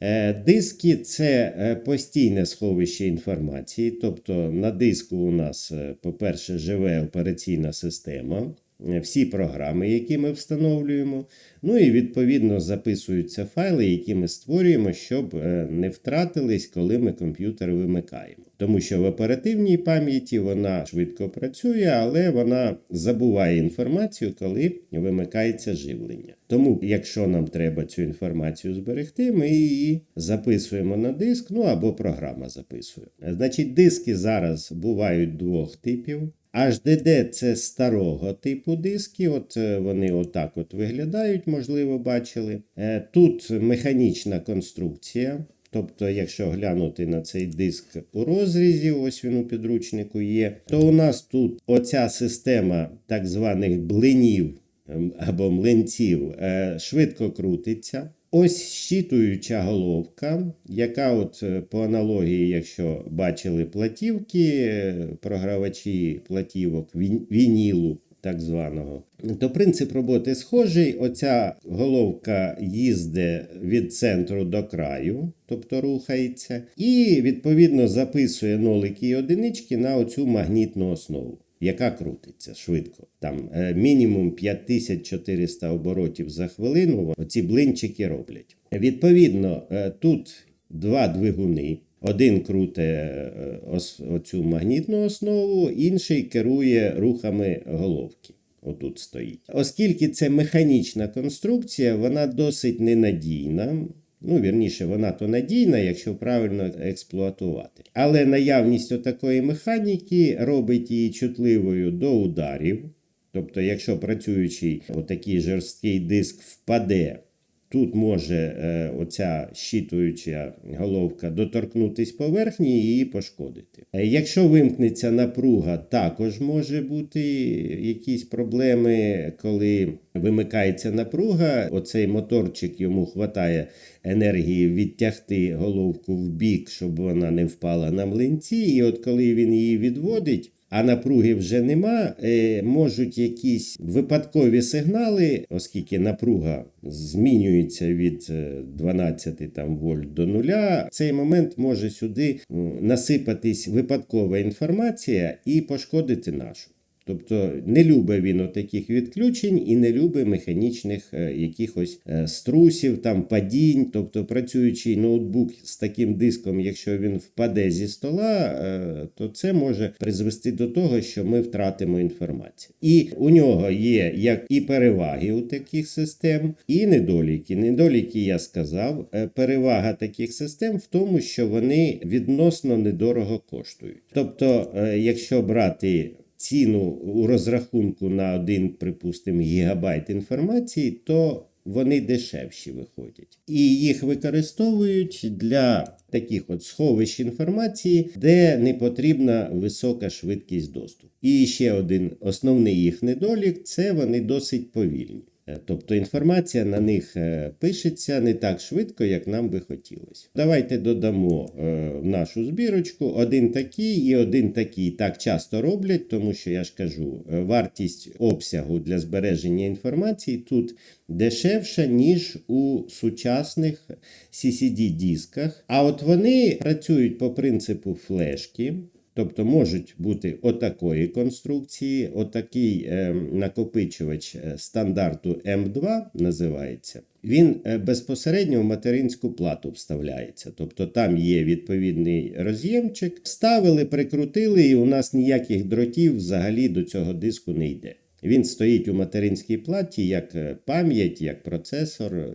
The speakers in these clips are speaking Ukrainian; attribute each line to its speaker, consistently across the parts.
Speaker 1: Е, Диски це е, постійне сховище інформації. Тобто на диску у нас, е, по-перше, живе операційна система, всі програми, які ми встановлюємо. Ну і відповідно записуються файли, які ми створюємо, щоб е, не втратились, коли ми комп'ютер вимикаємо. Тому що в оперативній пам'яті вона швидко працює, але вона забуває інформацію, коли вимикається живлення. Тому, якщо нам треба цю інформацію зберегти, ми її записуємо на диск, ну або програма записує. Значить, диски зараз бувають двох типів. HDD – це старого типу диски, от е, вони отак от виглядають, можливо, бачили. Е, Тут механічна конструкція. Тобто, якщо глянути на цей диск у розрізі, ось він у підручнику є, то у нас тут оця система так званих блинів ем, або млинців е, швидко крутиться. Ось щитуюча головка, яка, от е, по аналогії, якщо бачили платівки, е, програвачі платівок вінілу, так званого, то принцип роботи схожий. Оця головка їздить від центру до краю, тобто рухається, і відповідно записує нолики і одинички на оцю магнітну основу. Яка крутиться швидко. Там е, мінімум 5400 оборотів за хвилину. Оці блинчики роблять. Відповідно, е, тут два двигуни. Один круте е, оцю магнітну основу, інший керує рухами головки. Отут стоїть. Оскільки це механічна конструкція, вона досить ненадійна. Ну, вірніше, вона то надійна, якщо правильно експлуатувати. Але наявність отакої механіки робить її чутливою до ударів. Тобто, якщо працюючий отакий жорсткий диск впаде, тут може е, оця щитуюча головка доторкнутись поверхні і її пошкодити. Е, Якщо вимкнеться напруга, також може бути якісь проблеми, коли вимикається напруга, оцей моторчик йому хватає енергії відтягти головку в бік, щоб вона не впала на млинці. І от коли він її відводить, а напруги вже нема, е, можуть якісь випадкові сигнали, оскільки напруга змінюється від е, 12 там, вольт до нуля, в цей момент може сюди насипатись випадкова інформація і пошкодити нашу. Тобто не любить він отаких відключень і не любить механічних е, якихось е, струсів, там падінь. Тобто працюючий ноутбук з таким диском, якщо він впаде зі стола, е, то це може призвести до того, що ми втратимо інформацію. І у нього є як і переваги у таких систем, і недоліки. Недоліки я сказав. Перевага таких систем в тому, що вони відносно недорого коштують. Тобто, якщо брати ціну у розрахунку на один, припустимо, гігабайт інформації, то вони дешевші виходять. І їх використовують для таких от сховищ інформації, де не потрібна висока швидкість доступу. І ще один основний їх недолік це вони досить повільні. Е, Тобто інформація на них е, пишеться не так швидко, як нам би хотілося. Давайте додамо е, в нашу збірочку один такий і один такий. Так часто роблять, тому що я ж кажу, вартість обсягу для збереження інформації тут дешевша, ніж у сучасних CCD-дисках. А от вони працюють по принципу флешки. Тобто можуть бути отакої конструкції, отакий е, накопичувач е, стандарту М2 називається. Він е, безпосередньо в материнську плату вставляється. Тобто там є відповідний роз'ємчик. Вставили, прикрутили, і у нас ніяких дротів взагалі до цього диску не йде. Він стоїть у материнській платі як е, пам'ять, як процесор,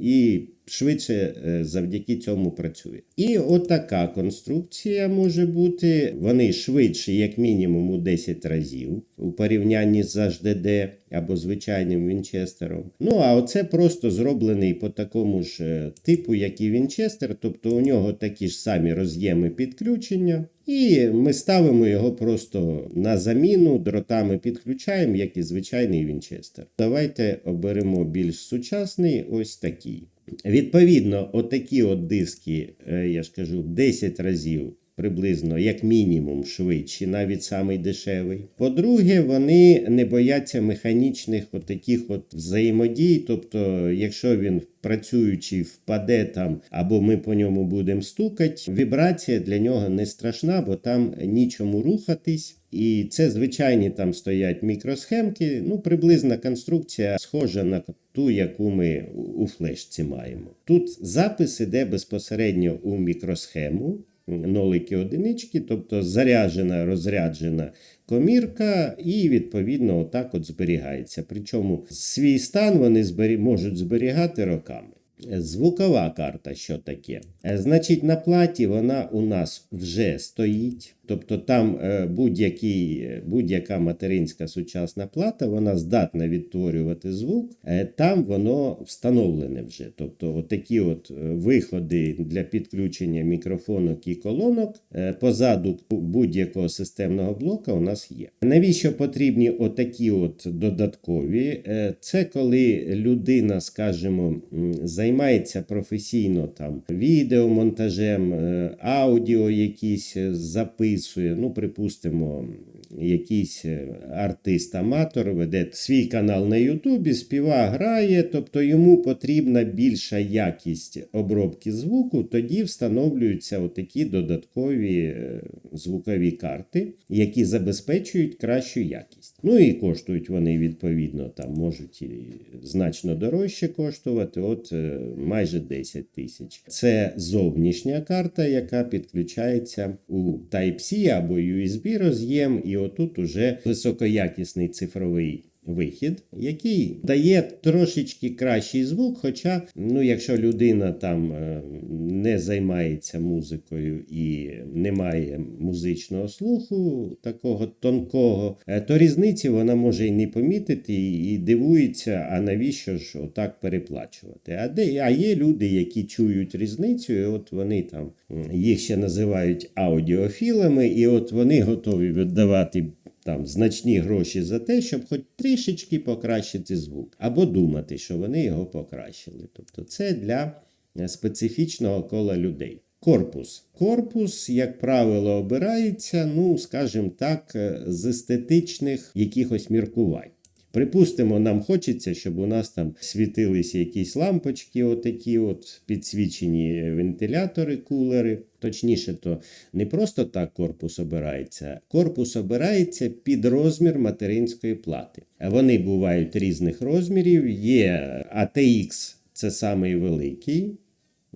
Speaker 1: і швидше е, завдяки цьому працює. І отака конструкція може бути. Вони швидші, як мінімум, у 10 разів у порівнянні з HDD або звичайним Вінчестером. Ну а оце просто зроблений по такому ж е, типу, як і Вінчестер, тобто у нього такі ж самі роз'єми підключення. І ми ставимо його просто на заміну, дротами підключаємо, як і звичайний Вінчестер. Давайте оберемо більш сучасний, ось такий. Відповідно, отакі от диски, е, я ж кажу, 10 разів приблизно як мінімум швидші, навіть самий дешевий. По-друге, вони не бояться механічних от таких от взаємодій. Тобто, якщо він працюючи впаде там, або ми по ньому будемо стукати, вібрація для нього не страшна, бо там нічому рухатись. І це звичайні там стоять мікросхемки. Ну, приблизна конструкція схожа на ту, яку ми у флешці маємо. Тут запис іде безпосередньо у мікросхему. Нолики одинички, тобто заряджена, розряджена комірка, і відповідно отак от зберігається. Причому свій стан вони збері... можуть зберігати роками. Звукова карта, що таке? Значить, на платі вона у нас вже стоїть. Тобто там е, будь-який, будь-яка материнська сучасна плата, вона здатна відтворювати звук, е, там воно встановлене вже. Тобто, отакі от е, виходи для підключення мікрофонок і колонок е, позаду будь-якого системного блока у нас є. Навіщо потрібні отакі от додаткові? Е, Це коли людина, скажімо, займається професійно там відеомонтажем, е, аудіо якісь е, записує. Ну, припустимо, якийсь е, артист-аматор веде свій канал на Ютубі, співа, грає, тобто йому потрібна більша якість обробки звуку, тоді встановлюються отакі додаткові е, звукові карти, які забезпечують кращу якість. Ну і коштують вони відповідно, там можуть і значно дорожче коштувати, от е, майже 10 тисяч. Це зовнішня карта, яка підключається у Type-C або USB роз'єм, і отут уже високоякісний цифровий. Вихід, який дає трошечки кращий звук. Хоча, ну, якщо людина там е, не займається музикою і не має музичного слуху такого тонкого, е, то різниці вона може і не помітити, і, дивується, а навіщо ж отак переплачувати? А де а є люди, які чують різницю, і от вони там їх ще називають аудіофілами, і от вони готові віддавати там значні гроші за те, щоб хоч трішечки покращити звук, або думати, що вони його покращили. Тобто, це для е, специфічного кола людей. Корпус. Корпус, як правило, обирається, ну, скажімо так, е, з естетичних якихось міркувань. Припустимо, нам хочеться, щоб у нас там світилися якісь лампочки, отакі от підсвічені вентилятори, кулери. Точніше, то не просто так корпус обирається. Корпус обирається під розмір материнської плати. Вони бувають різних розмірів. Є ATX, це самий великий,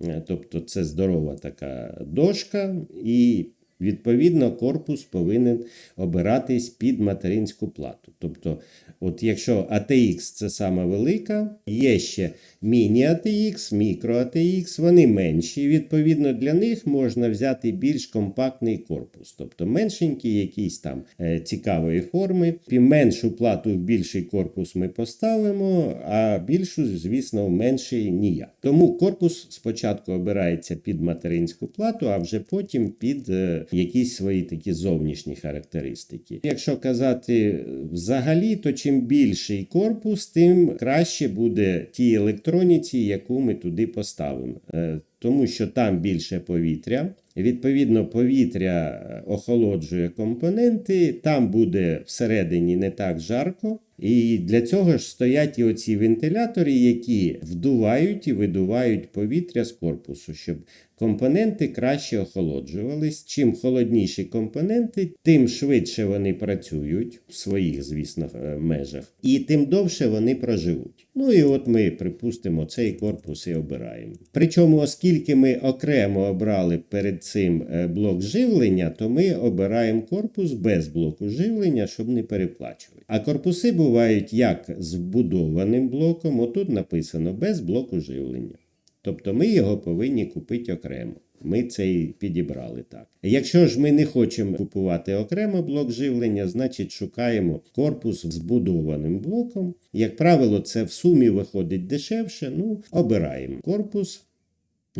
Speaker 1: е, тобто це здорова така дошка, і відповідно корпус повинен обиратись під материнську плату. Тобто, от якщо ATX це сама велика, є ще міні-ATX, мікро-ATX, вони менші. Відповідно, для них можна взяти більш компактний корпус, тобто меншенький, якийсь там е, цікавої форми. Меншу плату в більший корпус ми поставимо, а більшу, звісно, в менший ніяк. Тому корпус спочатку обирається під материнську плату, а вже потім під е, якісь свої такі зовнішні характеристики. Якщо казати взагалі, то чим більший корпус, тим краще буде тій електроніці, яку ми туди поставимо. Е, Тому що там більше повітря. Відповідно, повітря охолоджує компоненти, там буде всередині не так жарко. І для цього ж стоять і оці вентилятори, які вдувають і видувають повітря з корпусу, щоб компоненти краще охолоджувались. Чим холодніші компоненти, тим швидше вони працюють в своїх, звісно, е, межах, і тим довше вони проживуть. Ну і от ми, припустимо, цей корпус і обираємо. Причому, оскільки ми окремо обрали перед цим е, блок живлення, то ми обираємо корпус без блоку живлення, щоб не переплачувати. А корпуси бувають як з вбудованим блоком, отут написано без блоку живлення. Тобто ми його повинні купити окремо. Ми цей підібрали так. Якщо ж ми не хочемо купувати окремо блок живлення, значить шукаємо корпус з збудованим блоком. Як правило, це в сумі виходить дешевше. Ну, обираємо корпус.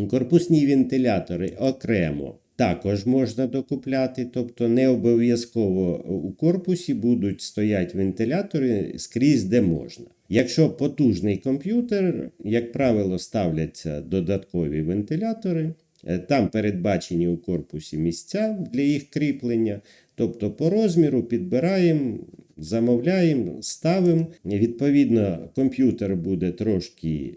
Speaker 1: Корпусні вентилятори окремо також можна докупляти, тобто не обов'язково у корпусі будуть стоять вентилятори скрізь де можна. Якщо потужний комп'ютер, як правило, ставляться додаткові вентилятори. Е, Там передбачені у корпусі місця для їх кріплення. Тобто по розміру підбираємо, замовляємо, ставимо. Відповідно, комп'ютер буде трошки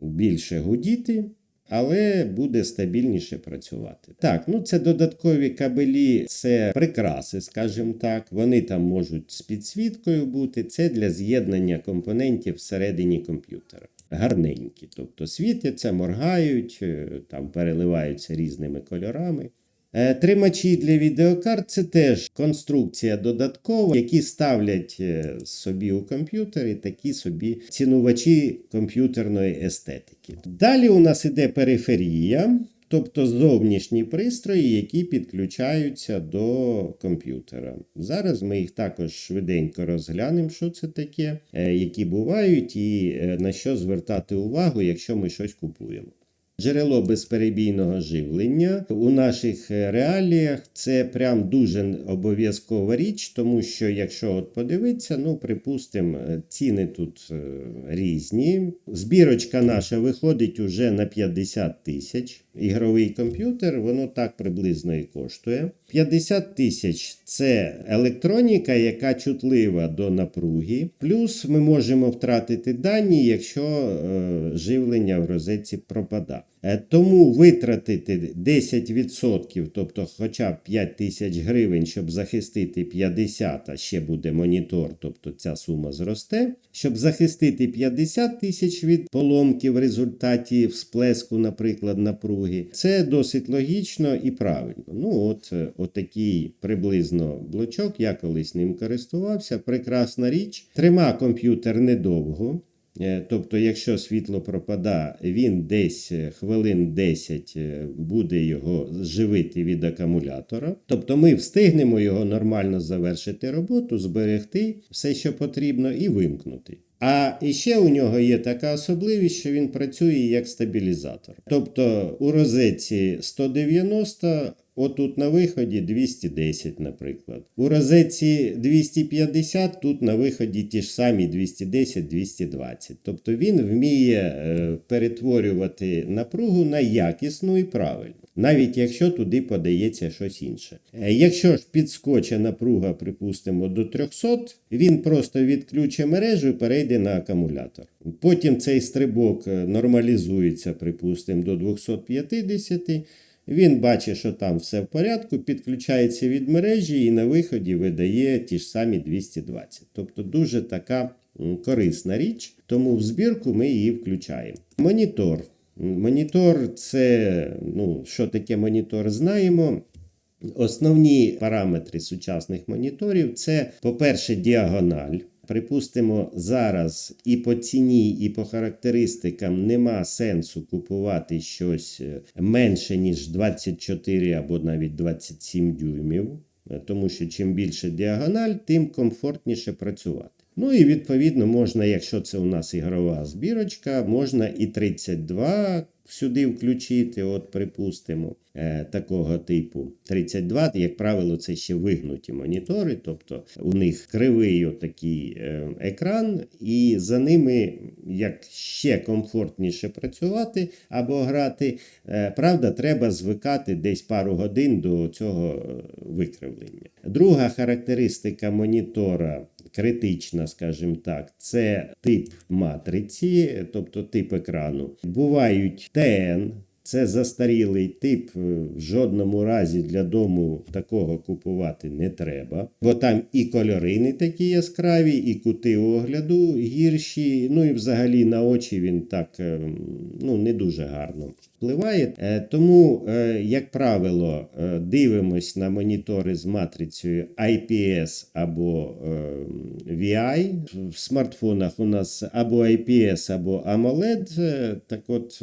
Speaker 1: більше гудіти, але буде стабільніше працювати. Так, ну це додаткові кабелі, це прикраси, скажімо так. Вони там можуть з підсвіткою бути. Це для з'єднання компонентів всередині комп'ютера. Гарненькі, тобто світяться, моргають, е, там переливаються різними кольорами. Е, Тримачі для відеокарт це теж конструкція додаткова, які ставлять е, собі у комп'ютері такі собі цінувачі комп'ютерної естетики. Далі у нас іде периферія, тобто зовнішні пристрої, які підключаються до комп'ютера. Зараз ми їх також швиденько розглянемо, що це таке, е, які бувають, і на що звертати увагу, якщо ми щось купуємо. Джерело безперебійного живлення у наших е, реаліях це прям дуже обов'язкова річ, тому що якщо от подивитися, ну припустимо, е, ціни тут е, різні. Збірочка наша виходить уже на 50 тисяч. Ігровий комп'ютер, воно так приблизно і коштує. 50 тисяч це електроніка, яка чутлива до напруги. Плюс ми можемо втратити дані, якщо е, живлення в розетці пропадає. Е, Тому витратити 10%, тобто хоча б 5 тисяч гривень, щоб захистити 50, а ще буде монітор, тобто ця сума зросте. Щоб захистити 50 тисяч від поломки в результаті всплеску, наприклад, напруги, це досить логічно і правильно. Ну, от, е, отакий приблизно блочок, я колись ним користувався. Прекрасна річ. Трима комп'ютер недовго. Е, Тобто, якщо світло пропадає, він десь е, хвилин 10 е, буде його живити від акумулятора. Тобто ми встигнемо його нормально завершити роботу, зберегти все, що потрібно, і вимкнути. А іще у нього є така особливість, що він працює як стабілізатор. Тобто у розетці 190. Отут на виході 210, наприклад. У розетці 250, тут на виході ті ж самі 210-220. Тобто він вміє е, перетворювати напругу на якісну і правильну, навіть якщо туди подається щось інше. Е, Якщо ж підскоче напруга, припустимо, до 300, він просто відключить мережу і перейде на акумулятор. Потім цей стрибок е, нормалізується, припустимо, до 250. Він бачить, що там все в порядку, підключається від мережі і на виході видає ті ж самі 220. Тобто дуже така корисна річ, тому в збірку ми її включаємо. Монітор. Монітор це, ну, що таке монітор, знаємо. Основні параметри сучасних моніторів це, по-перше, діагональ. Припустимо, зараз і по ціні, і по характеристикам нема сенсу купувати щось е, менше, ніж 24 або навіть 27 дюймів, е, тому що чим більше діагональ, тим комфортніше працювати. Ну і відповідно можна, якщо це у нас ігрова збірочка, можна і 32 сюди включити, от припустимо, е, такого типу 32, як правило, це ще вигнуті монітори, тобто у них кривий отакий е, екран, і за ними як ще комфортніше працювати або грати. Е, правда, треба звикати десь пару годин до цього викривлення. Друга характеристика монітора критична, скажімо так, це тип матриці, тобто тип екрану. Бувають ТН. Це застарілий тип, е, в жодному разі для дому такого купувати не треба, бо там і кольори не такі яскраві, і кути огляду гірші. Ну і взагалі на очі він так е, ну, не дуже гарно впливає. Е, Тому, е, як правило, е, дивимось на монітори з матрицею IPS або VI. В смартфонах у нас або IPS, або AMOLED. Так от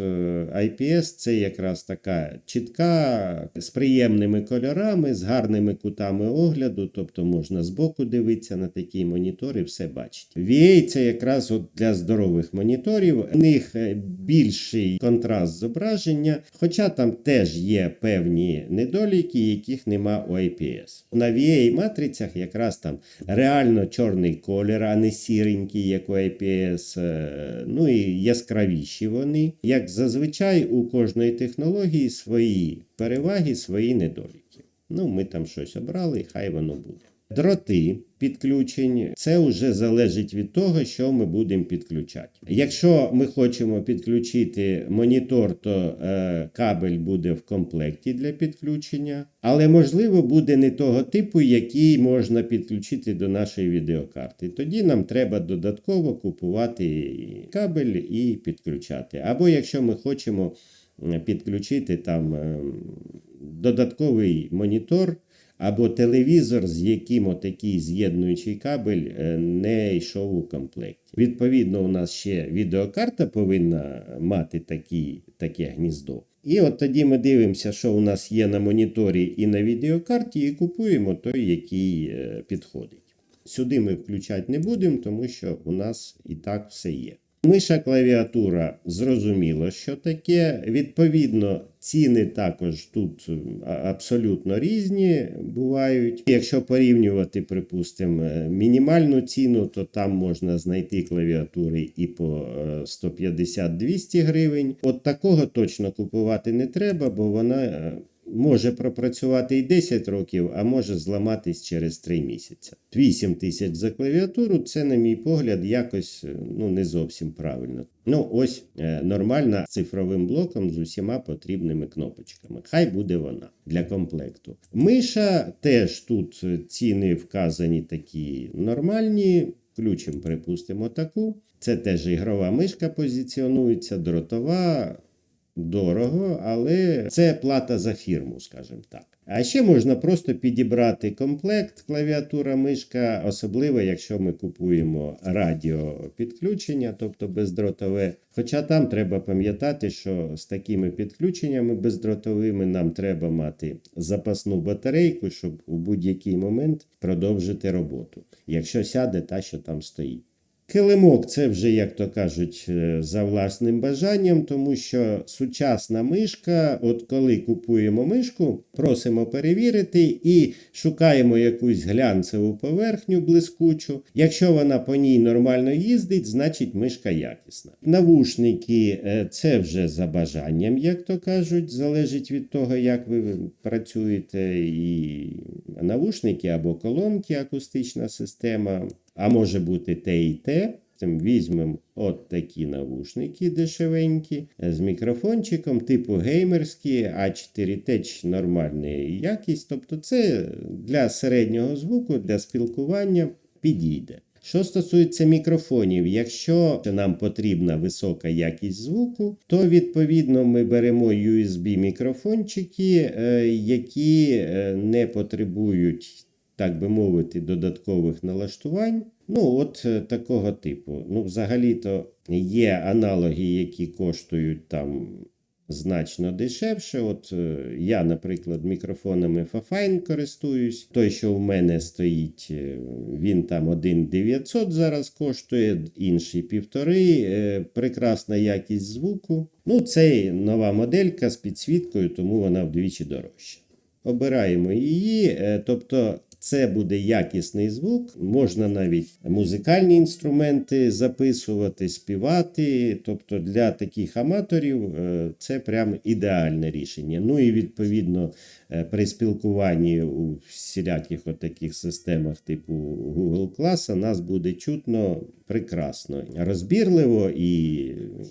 Speaker 1: IPS це якраз така чітка, з приємними кольорами, з гарними кутами огляду, тобто можна збоку дивитися на такі монітори, все бачити. VA це якраз от для здорових моніторів. У них більший контраст зображень. Проходження, хоча там теж є певні недоліки, яких нема у IPS. На VA матрицях якраз там реально чорний колір, а не сіренький, як у IPS. е, Ну і яскравіші вони. Як зазвичай у кожної технології свої переваги, свої недоліки. Ну, ми там щось обрали, і хай воно буде. Дроти підключень це вже залежить від того, що ми будемо підключати. Якщо ми хочемо підключити монітор, то е, кабель буде в комплекті для підключення, але можливо буде не того типу, який можна підключити до нашої відеокарти. Тоді нам треба додатково купувати кабель і підключати. Або якщо ми хочемо е, підключити там е, додатковий монітор або телевізор, з яким отакий з'єднуючий кабель е, не йшов у комплекті. Відповідно, у нас ще відеокарта повинна мати такі, таке гніздо. І от тоді ми дивимося, що у нас є на моніторі і на відеокарті, і купуємо той, який е, підходить. Сюди ми включати не будемо, тому що у нас і так все є. Миша клавіатура зрозуміло, що таке. Відповідно, ціни також тут абсолютно різні бувають. Якщо порівнювати, припустимо, е, мінімальну ціну, то там можна знайти клавіатури і по е, 150-200 гривень. От такого точно купувати не треба, бо вона. Може пропрацювати і 10 років, а може зламатись через 3 місяці. 8 тисяч за клавіатуру це, на мій погляд, якось е, ну, не зовсім правильно. Ну, ось е, нормальна цифровим блоком з усіма потрібними кнопочками. Хай буде вона для комплекту. Миша теж тут е, ціни вказані такі нормальні. Включимо, припустимо, таку. Це теж ігрова мишка позиціонується, дротова дорого, але це плата за фірму, скажімо так. А ще можна просто підібрати комплект клавіатура, мишка, особливо якщо ми купуємо радіопідключення, тобто бездротове. Хоча там треба пам'ятати, що з такими підключеннями бездротовими нам треба мати запасну батарейку, щоб у будь-який момент продовжити роботу, якщо сяде та, що там стоїть. Килимок це вже, як то кажуть, е, за власним бажанням, тому що сучасна мишка, от коли купуємо мишку, просимо перевірити і шукаємо якусь глянцеву поверхню блискучу. Якщо вона по ній нормально їздить, значить мишка якісна. Навушники е, це вже за бажанням, як то кажуть, залежить від того, як ви працюєте, і навушники або колонки, акустична система. А може бути те і те. Тим Візьмемо от такі навушники дешевенькі з мікрофончиком, типу геймерські, А4 теч нормальна якість. Тобто це для середнього звуку, для спілкування підійде. Що стосується мікрофонів, якщо нам потрібна висока якість звуку, то відповідно ми беремо USB мікрофончики, е, які е, не потребують так би мовити, додаткових налаштувань. Ну, от е, такого типу. Ну, взагалі-то є аналоги, які коштують там значно дешевше. От е, я, наприклад, мікрофонами Fafine користуюсь. Той, що в мене стоїть, е, він там 1,900 зараз коштує, інший півтори. Прекрасна якість звуку. Ну, це нова моделька з підсвіткою, тому вона вдвічі дорожча. Обираємо її, тобто це буде якісний звук. Можна навіть музикальні інструменти записувати, співати. Тобто для таких аматорів е, це прям ідеальне рішення. Ну і відповідно при спілкуванні у всіляких таких системах типу Google класа нас буде чутно прекрасно, розбірливо, і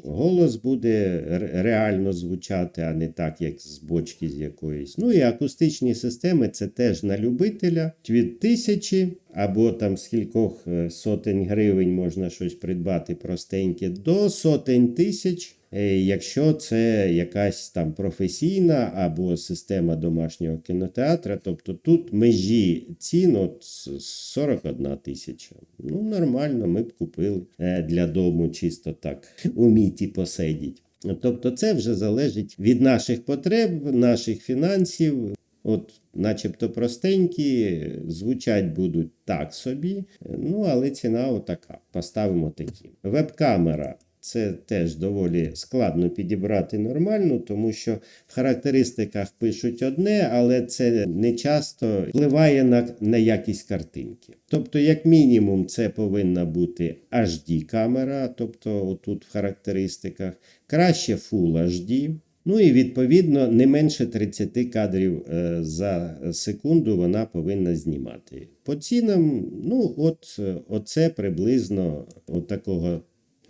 Speaker 1: голос буде реально звучати, а не так, як з бочки з якоїсь. Ну і акустичні системи це теж на любителя від тисячі або там з кількох е, сотень гривень можна щось придбати простеньке до сотень тисяч. Е, Якщо це якась там професійна або система домашнього кінотеатра, тобто тут межі цін от 41 тисяча. Ну, нормально, ми б купили е, для дому чисто так у міті посидіть. Тобто, це вже залежить від наших потреб, наших фінансів. От, начебто простенькі, звучать будуть так собі, ну але ціна отака. Поставимо такі. Веб-камера Це теж доволі складно підібрати нормально, тому що в характеристиках пишуть одне, але це не часто впливає на, на якість картинки. Тобто, як мінімум, це повинна бути HD камера, тобто отут в характеристиках, краще Full HD. Ну і відповідно не менше 30 кадрів е, за секунду вона повинна знімати. По цінам, ну от е, оце приблизно от такого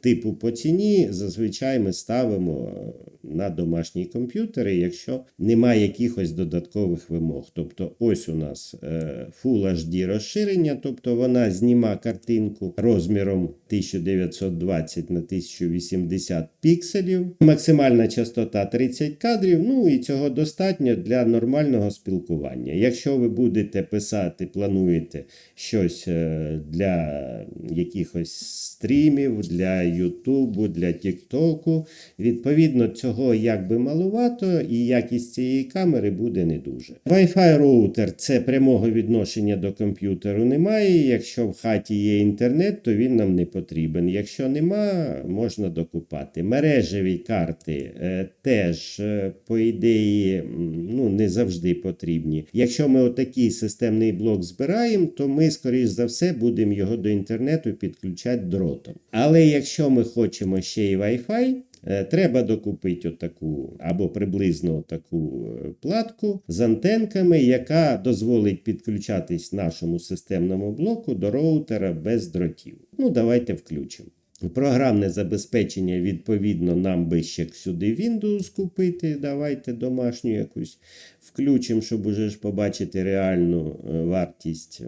Speaker 1: типу по ціні зазвичай ми ставимо е, на домашні комп'ютери, якщо немає якихось додаткових вимог. Тобто, ось у нас е, Full HD розширення, тобто вона зніма картинку розміром 1920 на 1080 пікселів, максимальна частота 30 кадрів. Ну і цього достатньо для нормального спілкування. Якщо ви будете писати, плануєте щось е, для якихось стрімів, для Ютубу, для Тіктоку, відповідно цього якби малувато, і якість цієї камери буде не дуже. Wi-Fi роутер це прямого відношення до комп'ютеру немає. Якщо в хаті є інтернет, то він нам не потрібен. Якщо нема, можна докупати. Мережеві карти е, теж, е, по ідеї, ну, не завжди потрібні. Якщо ми отакий системний блок збираємо, то ми, скоріш за все, будемо його до інтернету підключати дротом. Але якщо ми хочемо ще й Wi-Fi, Е, Треба докупити отаку або приблизно таку платку з антенками, яка дозволить підключатись нашому системному блоку до роутера без дротів. Ну, давайте включимо. Програмне забезпечення, відповідно, нам би ще сюди Windows купити. Давайте домашню якусь включимо, щоб уже ж побачити реальну е, вартість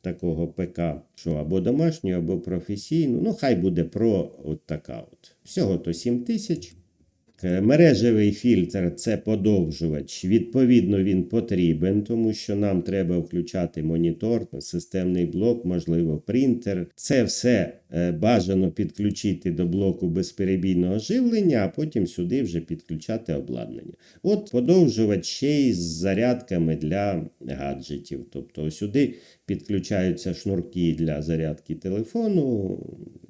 Speaker 1: такого ПК, що або домашню, або професійну. Ну, хай буде про от така от. Всього то 7 тисяч. Е, Мережевий фільтр це подовжувач. Відповідно, він потрібен, тому що нам треба включати монітор, системний блок, можливо, принтер. Це все е, бажано підключити до блоку безперебійного живлення, а потім сюди вже підключати обладнання. От подовжувач ще й з зарядками для гаджетів. Тобто сюди підключаються шнурки для зарядки телефону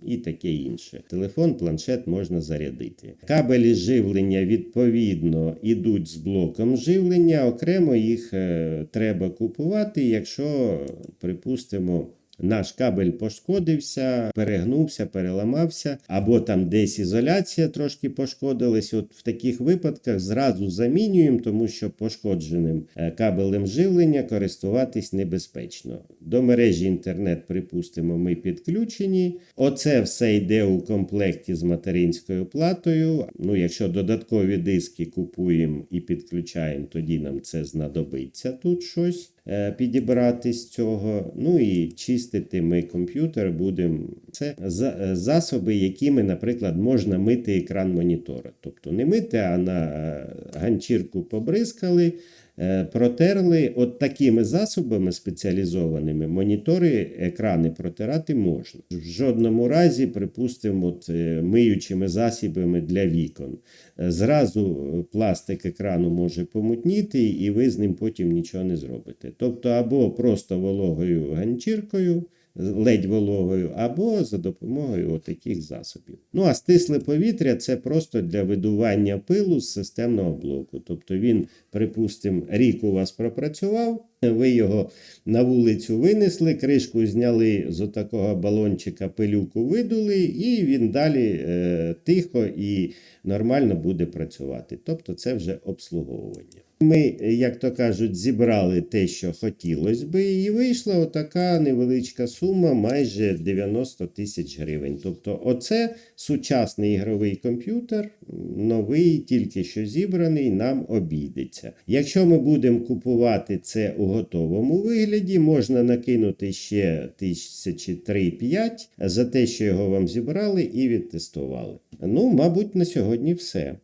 Speaker 1: і таке інше. Телефон, планшет можна зарядити. Кабелі живлення відповідно ідуть з блоком живлення. Окремо їх е, треба купувати, якщо, припустимо, наш кабель пошкодився, перегнувся, переламався, або там десь ізоляція трошки пошкодилась. От в таких випадках зразу замінюємо, тому що пошкодженим е, кабелем живлення користуватись небезпечно. До мережі інтернет, припустимо, ми підключені. Оце все йде у комплекті з материнською платою. Ну, якщо додаткові диски купуємо і підключаємо, тоді нам це знадобиться тут щось підібрати з цього. Ну і чистити ми комп'ютер будемо. Це е, засоби, якими, наприклад, можна мити екран монітора. Тобто не мити, а на е, ганчірку побризкали. Е, Протерли от такими засобами спеціалізованими монітори, екрани протирати можна. В жодному разі, припустимо, от, е, миючими засобами для вікон. Е, Зразу пластик екрану може помутніти, і ви з ним потім нічого не зробите. Тобто, або просто вологою ганчіркою, ледь вологою, або за допомогою таких засобів. Ну а стисле повітря це просто для видування пилу з системного блоку. Тобто він, припустимо, рік у вас пропрацював. Ви його на вулицю винесли, кришку зняли з отакого балончика, пилюку видули, і він далі е, тихо і нормально буде працювати. Тобто це вже обслуговування. Ми, як то кажуть, зібрали те, що хотілося би, і вийшла отака невеличка сума, майже 90 тисяч гривень. Тобто, оце сучасний ігровий комп'ютер, новий, тільки що зібраний, нам обійдеться. Якщо ми будемо купувати це у готовому вигляді, можна накинути ще тисячі 3-5 за те, що його вам зібрали і відтестували. Ну, мабуть, на сьогодні все.